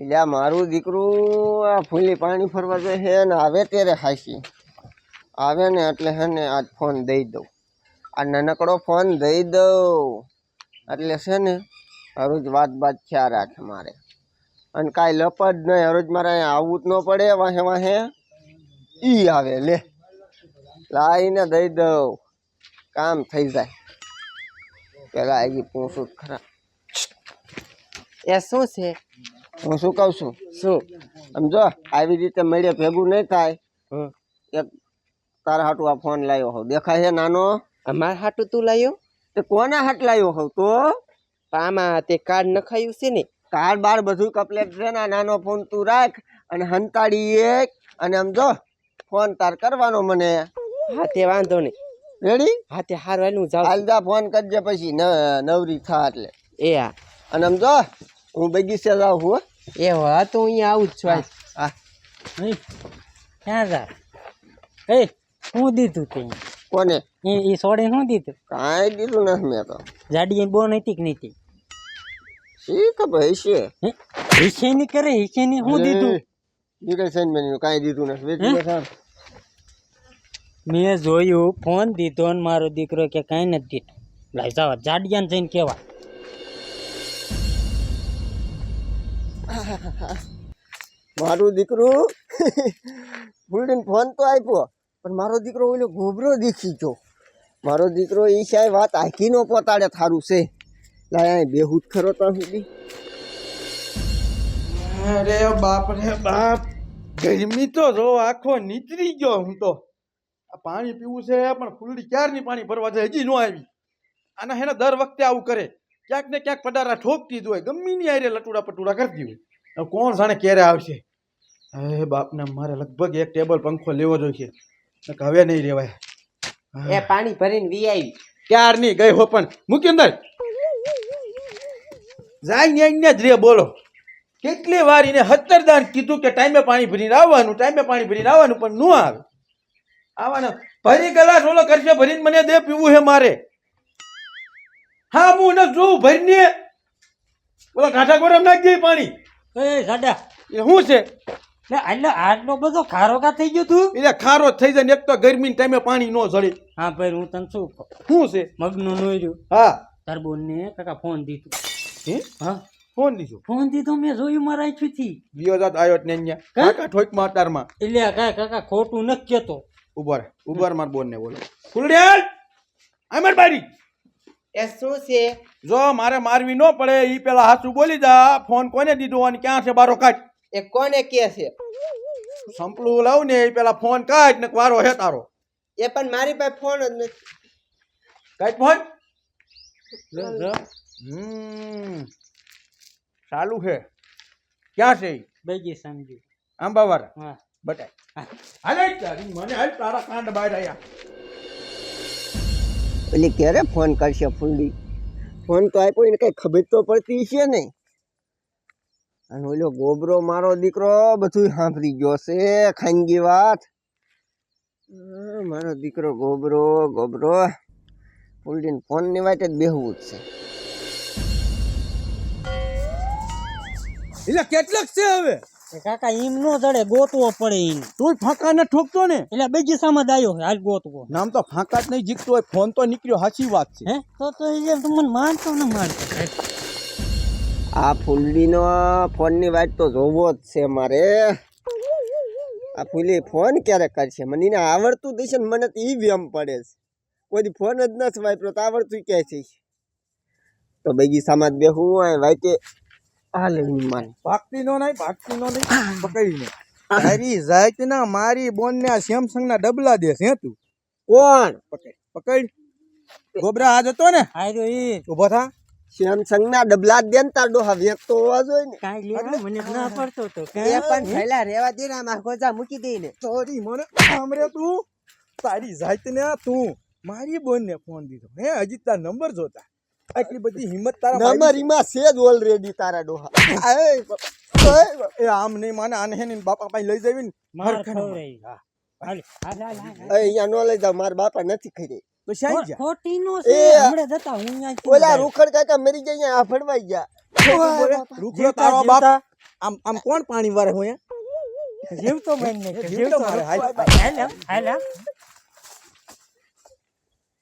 એટલે મારું દીકરું આ ફૂલી પાણી ફરવા જાય છે ને, આવે ત્યારે હાસી. આવે ને એટલે હે ને આજ ફોન દઈ દઉં. આ નાનકડો ફોન દઈ દઉં. એટલે છે ને, હરોજ વાત બાત ખ્યાલ રાખે મારે. અને કાંઈ લપત નહીં, હરોજ મારે અહીંયા આવવું જ ન પડે, વાહે વાહે. ઈ આવે, લે. લાવીને દઈ દઉં. કામ થઈ જાય. પેલા આવી પૂછું ખરા. એ શું છે? હું શું કહું છું? શું? સમજો આવી રીતે મળે ભેગું નહીં થાય. એક તારા હાટું આ ફોન લાવ્યો હોઉં. દેખાય છે નાનો? અમાર હાટું તું લાવ્યો તે કોના હાટ લાવ્યો હોઉં તો? આમાં તે કાર્ડ નખાયું છે ને? કાર બાર બધું કપલેટ છે ને નાનો ફોન તું રાખ અને હંતાડી એક અને સમજો ફોન તાર કરવાનો મને. હા તે વાંધો નહીં. રેડી હા તે હારું જાઉં છું. હાલદા ફોન કરજે પછી નવરી થા એટલે. એ હા. અને સમજો હું બગીચે જાઉં હો. એ હા તો અહીંયા આવું જ છું નહીં ક્યાં જા? એ શું દીધું તે કોને? એ એ સોડે શું દીધું? કાંઈ દીધું નથી મેં તો. જાડી બહુ નથી કે નથી શી ખબર હશે? હિસેની કરે હિસેની શું દીધું? નીકળ છે મેં કાંઈ દીધું નથી. વેચી મેં જોયું ફોન દીધો ને મારો દીકરો કે કાંઈ નથી દીધું. લાઈ જાવ જાડિયાને જઈને કેવા? મારું દીકરું, ફૂલડીને ફોન તો આપ્યો, પણ મારો દીકરો ઓલો ગોબરો દેખી ગયો. મારો દીકરો એ સાહેબ વાત આખી નો પોતાડે, થારું છે. લાય બેહુદ ખરો તો સુધી અરે બાપ રે બાપ, ગરમી તો જો આખો નીતરી ગયો હું તો. આ પાણી પીવું છે, પણ ફૂલડી ક્યારની પાણી ભરવા જાય હજી ન આવી? આના હેને દર વખતે આવું કરે? ક્યાંક ને ક્યાંક પડારા ઠોકતી જ હોય. ગમે ની આરે લટુડા પટુડા કરતી હોય. હવે કોણ જાણે ક્યારે આવશે? અરે બાપને મારે લગભગ એક ટેબલ પંખો લેવો જોઈએ હવે નહીં રેવાય. એ પાણી ભરીને વી આવી ક્યારની ગઈ હો પણ. મૂકી અંદર જાય ને અહીંયા જ રે બોલો. કેટલી વાર એને સત્તર કીધું કે ટાઈમે પાણી ભરીને આવવાનું ટાઈમે પાણી ભરીને આવવાનું પણ ન આવે. આવવાના. ભરી ગલાસ ઓલો કરશે ભરીને મને દે પીવું હે મારે. હા હું ને જોઉં ભરીને. ઓલા કાંઠા ગોરમ નાખી દે પાણી. એ સાડા એ શું છે? ને એટલે આટલો બધો ખારો કા થઈ ગયો તું? એટલે ખારો થઈ જાય ને એક તો ગરમી ટાઈમે પાણી નો જડે હા ભાઈ હું તને શું શું છે? મગનું નોર્યું હા. તાર બોનને કાકા ફોન દીધું. હે? હા. ફોન દીધું? ફોન દીધો મેં જોયું મારા આંખથી વિયો જાત આવ્યો ને અહીંયા. કાકા ઠોક માતારમાં એટલે કાંઈ કાકા ખોટું ન કેતો ઉભર ઉભર માર બોન ને બોલો ફૂલડિયાલ આમર બારી. એ શું છે? જો મારે મારવી ન પડે ઈ પેલા હાસુ બોલી જા. ફોન કોને દીધો અને ક્યાં છે બારો કાઢ? એ કોને કે છે? સંપલું લાવ ને એ પેલા ફોન કાઢ ને વારો હે તારો. એ પણ મારી પાસે ફોન જ નથી. કાઢ ફોન. જો, જો. હમ. ચાલુ છે ક્યાં છે બેજી સમજી આંબાવાળા હા. બટાય હાલે તારી મને હાલ તારા કાંડ બહાર આયા. એટલે ક્યારે ફોન કરશે ફૂલડી? ફોન તો આપ્યો એને કંઈ ખબર તો પડતી છે નહીં. અને ઓલો ગોબરો મારો દીકરો બધું સાંભળી ગયો છે ખાનગી વાત. મારો દીકરો ગોબરો ગોબરો. ફૂલડીને ફોનની વાત જ બેહવું જ છે. એટલે કેટલાક છે હવે? કાકા એમ નો જડે ગોતવો પડે એને તું ફાંકા ને ઠોકતો ને? એટલે બીજી સામે દાયો હાલ ગોતવો. નામ તો ફાંકા જ નહીં જીકતો હોય ફોન તો નીકળ્યો સાચી વાત છે. હે? તો તો એ મને માનતો ને માનતો. આ ફૂલડીનો ફોનની વાત તો જોવો જ છે મારે. આ ફૂલી ફોન ક્યારે કરશે? મને એને આવડતું દઈશ ને મને તો એ વ્યમ પડે છે. કોઈ દી ફોન જ નથી વાપર્યો તો આવડતું ક્યાં છે? તો બગીચામાં જ બેહું આ હાલે માન ભાગતી નો નહીં ભાગતી નો નહીં પકડીને. તારી જાત ના મારી બોન ને સેમસંગ ના ડબલા દે છે તું. કોણ? પકડ પકડ. ગોબરા આજ હતો ને. આર્યો એ ઊભો થા. સેમસંગ ના ડબલા દે ને તાર તો હોવા જોઈએ ને. કાંઈ લેવા મને ના પડતો તો એ પણ થયેલા રેવા દે ને ગોજા મૂકી દઈ ને. સોરી મને સાંભળે તું. તારી જાત ને તું. મારી બોન ને ફોન દીધો હે? હજી તાર નંબર જોતા. આટલી બધી હિંમત તારા ઈમાં છે જ ઓલરેડી તારા ડોહા. એ આમ નહીં માને આને હે ને બાપા પાસે લઈ જવી ને માર અહીંયા નો લઈ જાવ મારા બાપા નથી ખરી. તો શાઈ જા. ખોટી નો છે. હમણે જતા હું અહીંયા ઓલા રૂખડ કાકા મરી ગયા અહીંયા આ ફડવાઈ ગયા. રૂખડો તારો બાપ આમ આમ કોણ પાણી વારે હું? જીવ તો મન નહીં જીવ તો મારે, હાલ. હાલ હાલ.